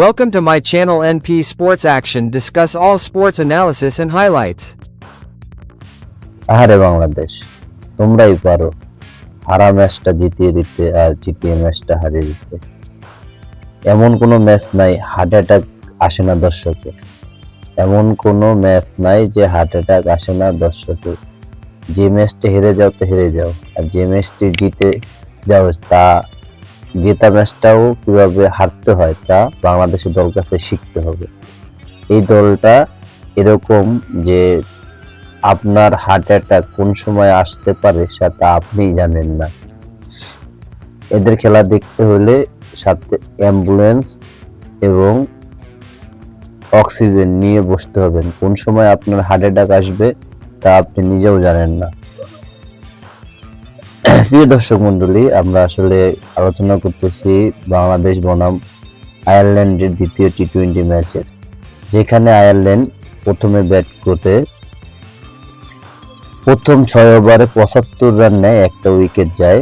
Welcome to my channel NP Sports Action. Discuss all sports analysis and highlights. আহারে বাংলাদেশ, তোমরাই পারো। হারা ম্যাচটা জিতিয়ে দিতে আর জিতিয়ে ম্যাচটা হারিয়ে দিতে। এমন কোনো ম্যাচ নাই হার্ট অ্যাটাক আসে না দর্শকে। এমন কোনো ম্যাচ নাই যে হার্ট অ্যাটাক আসে না দর্শকে। যে ম্যাচটা হেরে যাও তো হেরে যাও, আর যে ম্যাচটি জিতে যাও তা জেতা ম্যাচটাও কীভাবে হারতে হয় তা বাংলাদেশের দল কাছে শিখতে হবে। এই দলটা এরকম যে আপনার হার্ট অ্যাটাক কোন সময় আসতে পারে সেটা আপনিই জানেন না। এদের খেলা দেখতে হলে সাথে অ্যাম্বুলেন্স এবং অক্সিজেন নিয়ে বসতে হবেন কোন সময় আপনার হার্ট অ্যাটাক আসবে তা আপনি নিজেও জানেন না। প্রিয় দর্শক মন্ডলী, আমরা আসলে আলোচনা করতেছি বাংলাদেশ বনাম আয়ারল্যান্ডের দ্বিতীয় টি টোয়েন্টি ম্যাচের যেখানে আয়ারল্যান্ড প্রথমে ব্যাট করতে প্রথম ছয় ওভারে পঁচাত্তর রান নেয়, একটা উইকেট যায়।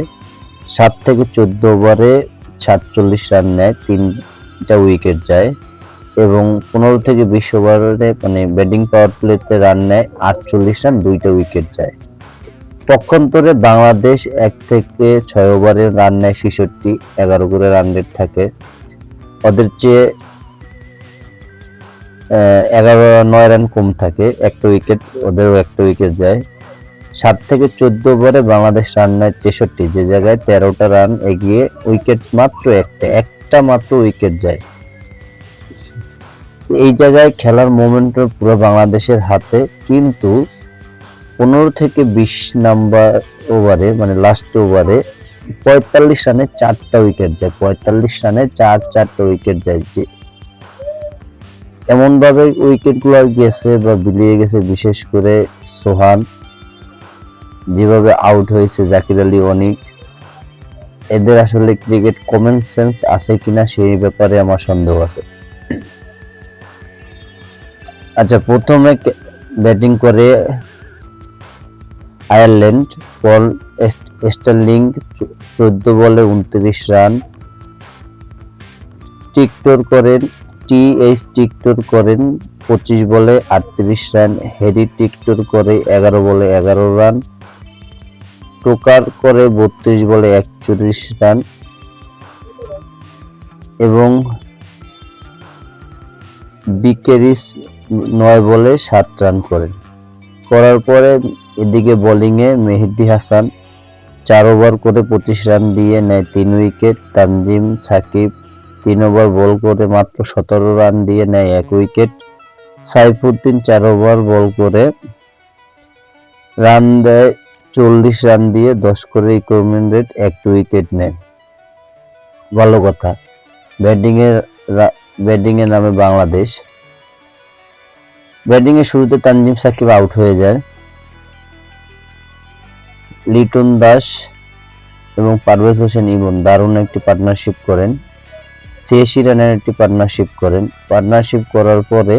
সাত থেকে চোদ্দ ওভারে সাতচল্লিশ রান নেয়, তিনটা উইকেট যায়। এবং পনেরো থেকে বিশ ওভারে মানে ব্যাটিং পাওয়ার প্লেতে রান নেয়, আটচল্লিশ রান, দুইটা উইকেট যায়। পক্ষান্তরে বাংলাদেশ এক থেকে ছয় ওভারে রান নেয় ছেষট্টি, এগারো করে রান রেট থাকে। ওদের চেয়ে এগারো নয় রান কম থাকে। একটা উইকেট ওদেরও একটা উইকেট যায়। সাত থেকে চোদ্দ ওভারে বাংলাদেশ রান নেয় তেষট্টি। যে জায়গায় তেরোটা রান এগিয়ে উইকেট মাত্র একটা একটা মাত্র উইকেট যায়। এই জায়গায় খেলার মোমেন্টটা পুরো বাংলাদেশের হাতে, কিন্তু পনেরো থেকে বিশ নাম্বার ওভারে মানে লাস্ট ওভারে পঁয়তাল্লিশ রানে চারটা উইকেট যায়, পঁয়তাল্লিশ রানে চার, চারটা উইকেট যায়। যে এমনভাবে উইকেটগুলো উইকেট গেছে বা বিলিয়ে গেছে, বিশেষ করে সোহান, যেভাবে আউট হয়েছে, জাকির আলী, অনিক, এদের আসলে ক্রিকেট কমন সেন্স আছে কিনা সেই ব্যাপারে আমার সন্দেহ আছে। আচ্ছা প্রথমে ব্যাটিং করে আয়ারল্যান্ড, পল স্টার্লিং চোদ্দ বলে উনত্রিশ রান। টিকটর করেন টি এইচ টিকটর করেন, পঁচিশ বলে আটত্রিশ রান। হ্যারি টিকটর করে এগারো বলে এগারো রান। টোকার করে বত্রিশ বলে একচল্লিশ রান। এবং বিকেরিস নয় বলে সাত রান করেন। করার পরে এদিকে বোলিংয়ে মেহেদি হাসান চার ওভার করে পঁচিশ রান দিয়ে নেয় তিন উইকেট তানজিম সাকিব তিন ওভার বল করে মাত্র সতেরো রান দিয়ে নেয় এক উইকেট সাইফুদ্দিন চার ওভার বল করে রান দেয় চল্লিশ রান দিয়ে দশ করে ইকুইপমেন্ট রেট এক উইকেট নেয়। ভালো কথা। ব্যাটিং এর ব্যাটিং এর নামে বাংলাদেশ। ব্যাটিং এর শুরুতে তানজিম সাকিব আউট হয়ে যায়। লিটন দাস এবং পারভেজ হোসেন ইমন দারুণ একটি পার্টনারশিপ করেন। ছিয়াশি রানের একটি পার্টনারশিপ করেন। পার্টনারশিপ করার পরে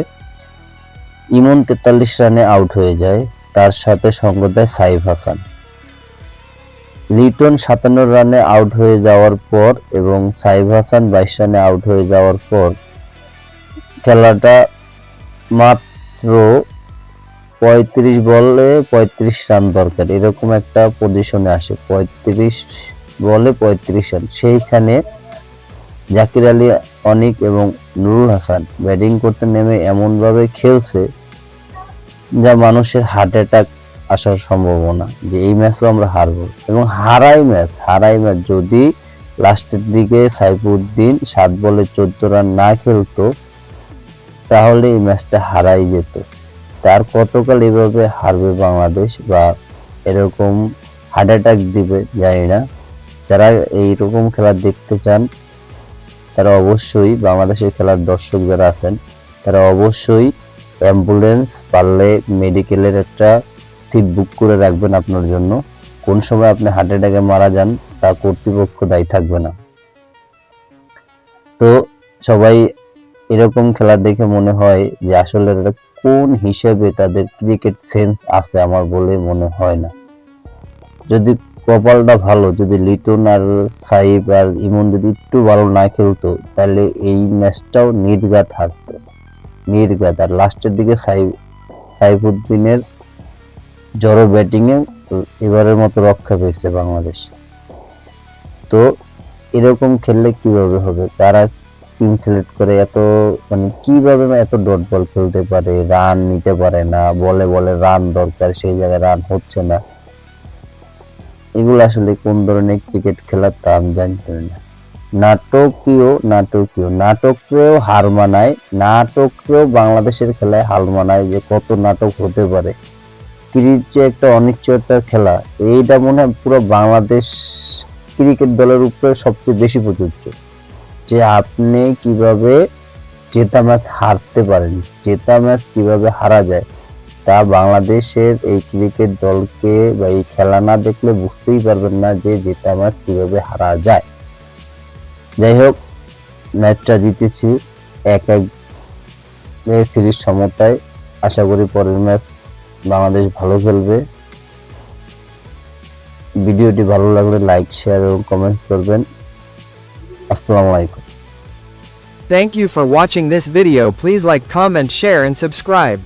ইমন তেতাল্লিশ রানে আউট হয়ে যায়। তার সাথে সঙ্গ দেয় সাইফ হাসান। লিটন সাতান্ন রানে আউট হয়ে যাওয়ার পর এবং সাইফ হাসান বাইশ রানে আউট হয়ে যাওয়ার পর খেলাটা মাত্র পঁয়ত্রিশ বলে পঁয়ত্রিশ রান দরকার। এরকম একটা পজিশনে আসে। পঁয়ত্রিশ বলে পঁয়ত্রিশ রান। সেইখানে জাকির আলী, অনিক এবং নুরুল হাসান ব্যাটিং করতে নেমে এমনভাবে খেলছে যা মানুষের হার্ট অ্যাটাক আসার সম্ভাবনা যে এই ম্যাচও আমরা হারবো। এবং হারাই ম্যাচ হারাই ম্যাচ যদি লাস্টের দিকে সাইফুদ্দিন সাত বলে চোদ্দ রান না খেলতো, তাহলে এই ম্যাচটা হারাই যেত। তার কতকাল এভাবে হারবে বাংলাদেশ বা এরকম হার্ট অ্যাটাক দিবে, জানি না। যারা এইরকম খেলা দেখতে চান, তারা অবশ্যই বাংলাদেশের খেলার দর্শক যারা আছেন, তারা অবশ্যই অ্যাম্বুলেন্স পারলে মেডিকেলের একটা সিট বুক করে রাখবেন আপনার জন্য। কোন সময় আপনি হার্ট অ্যাটাকে মারা যান, তা কর্তৃপক্ষ দায়ী থাকবে না। তো সবাই এরকম খেলা দেখে মনে হয় যে আসলে কোন হিসেবে তাদের ক্রিকেট সেন্স আছে আমার বলে মনে হয় না। যদি কপালটা ভালো, যদি লিটন আর সাইব আর ইমন যদি একটু ভালো না খেলতো, তাহলে এই ম্যাচটাও নির্ঘাত হারতো। নির্ঘাত। আর লাস্টের দিকে সাইব, সাইফুদ্দিনের জড়ো ব্যাটিংয়ে এবারের মতো রক্ষা পেয়েছে বাংলাদেশ। তো এরকম খেললে কীভাবে হবে? কারা টিম সিলেক্ট করে এত মানে কীভাবে এত ডট বল খেলতে পারে? রান নিতে পারে না, বলে বলে রান দরকার, সেই জায়গায় রান হচ্ছে না। এগুলো আসলে কোন ধরনের ক্রিকেট খেলার তা আমি জানতে না। নাটকীয় নাটকীয় নাটকেও হার মানায় নাটকেও বাংলাদেশের খেলায় হার মানায় যে কত নাটক হতে পারে। ক্রিকেট যে একটা অনিশ্চয়তার খেলা, এইটা মনে হয় পুরো বাংলাদেশ ক্রিকেট দলের উপরে সবচেয়ে বেশি প্রযোজ্য। যে আপনি কীভাবে জেতা ম্যাচ হারতে পারেন, জেতা ম্যাচ কীভাবে হারা যায়, তা বাংলাদেশের এই ক্রিকেট দলকে বা এই খেলা না দেখলে বুঝতেই পারবেন না যে জেতা ম্যাচ কীভাবে হারা যায়। যাই হোক, ম্যাচটা জিতেছি এক এক সিরিজ সমতায়। আশা করি পরের ম্যাচ বাংলাদেশ ভালো খেলবে। ভিডিওটি ভালো লাগলে লাইক, শেয়ার এবং কমেন্ট করবেন। আসসালামু আলাইকুম Thank you for watching this video please like comment share and subscribe.